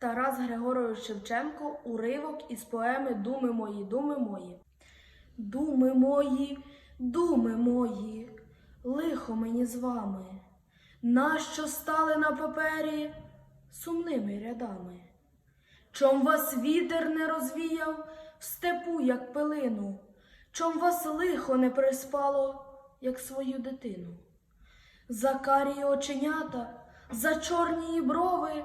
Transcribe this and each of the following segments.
Тарас Григорович Шевченко уривок із поеми Думи мої, думи мої. Думи мої, думи мої, лихо мені з вами, нащо стали на папері сумними рядами? Чом вас вітер не розвіяв в степу, як пилину, чом вас лихо не приспало, як свою дитину? За карі оченята, за чорні брови,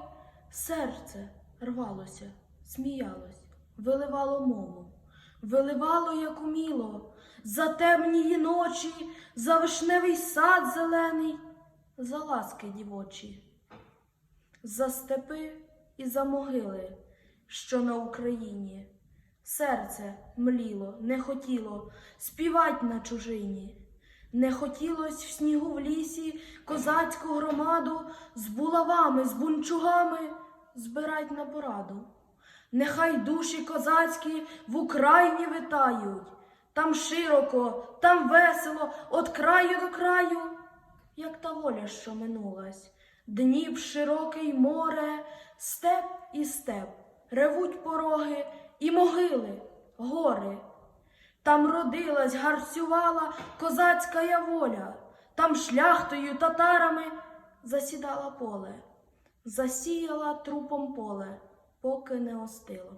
серце рвалося, сміялось, виливало мову, виливало, як уміло, за темні ночі, за вишневий сад зелений, за ласки дівочі, за степи і за могили, що на Україні. Серце мліло, не хотіло співать на чужині. Не хотілось в снігу в лісі козацьку громаду з булавами, з бунчугами збирать на пораду. Нехай душі козацькі в Україні витають, там широко, там весело, от краю до краю, як та воля, що минулась. Днів широкий море, степ і степ, ревуть пороги і могили, гори. Там родилась, гарцювала козацька воля, там шляхтою татарами засідала поле, засіяла трупом поле, поки не остило.